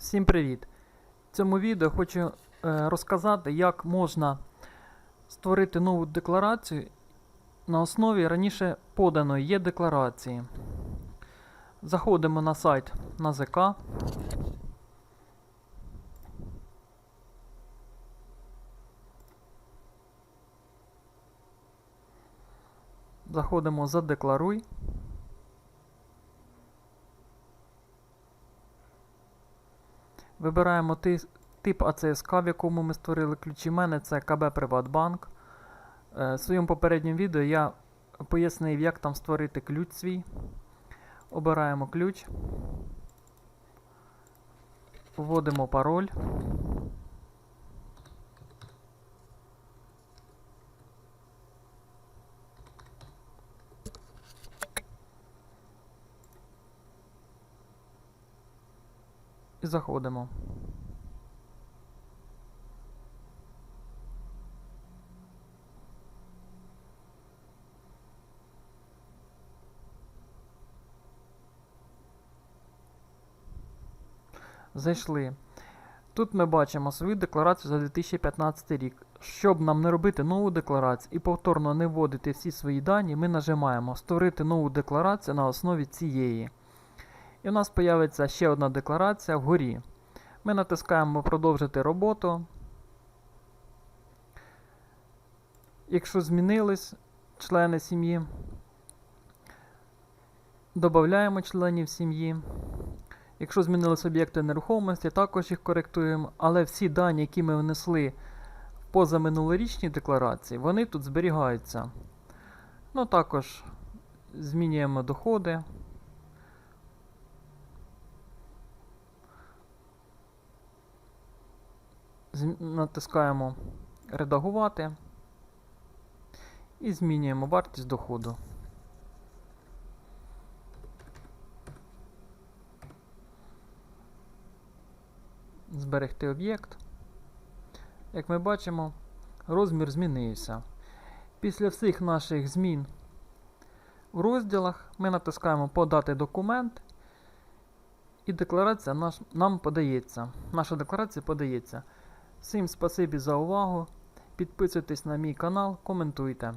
Всім привіт! В цьому відео хочу е, розказати, як можна створити нову декларацію на основі раніше поданої є декларації. Заходимо на сайт НАЗК. Заходимо Задекларуй. Вибираємо тип АЦСК, в якому ми створили ключі. У мене це КБ Приватбанк. Е, В своєму попередньому відео я пояснив, як там створити ключ свій. Обираємо ключ. Вводимо пароль. І заходимо. Зайшли. Тут ми бачимо свою декларацію за 2015 рік. Щоб нам не робити нову декларацію і повторно не вводити всі свої дані, ми нажимаємо Створити нову декларацію на основі цієї. І у нас з'явиться ще одна декларація вгорі. Ми натискаємо Продовжити роботу. Якщо змінились члени сім'ї, додаємо членів сім'ї. Якщо змінились об'єкти нерухомості, також їх коректуємо, але всі дані, які ми внесли в позаминулорічній декларації, вони тут зберігаються. Ну, також змінюємо доходи. Натискаємо Редагувати і змінюємо вартість доходу. Зберегти об'єкт. Як ми бачимо, розмір змінився. Після всіх наших змін в розділах ми натискаємо Подати документ, і декларація наш, нам подається. Наша декларація подається. Всім спасибі за увагу. Підписуйтесь на мій канал, коментуйте.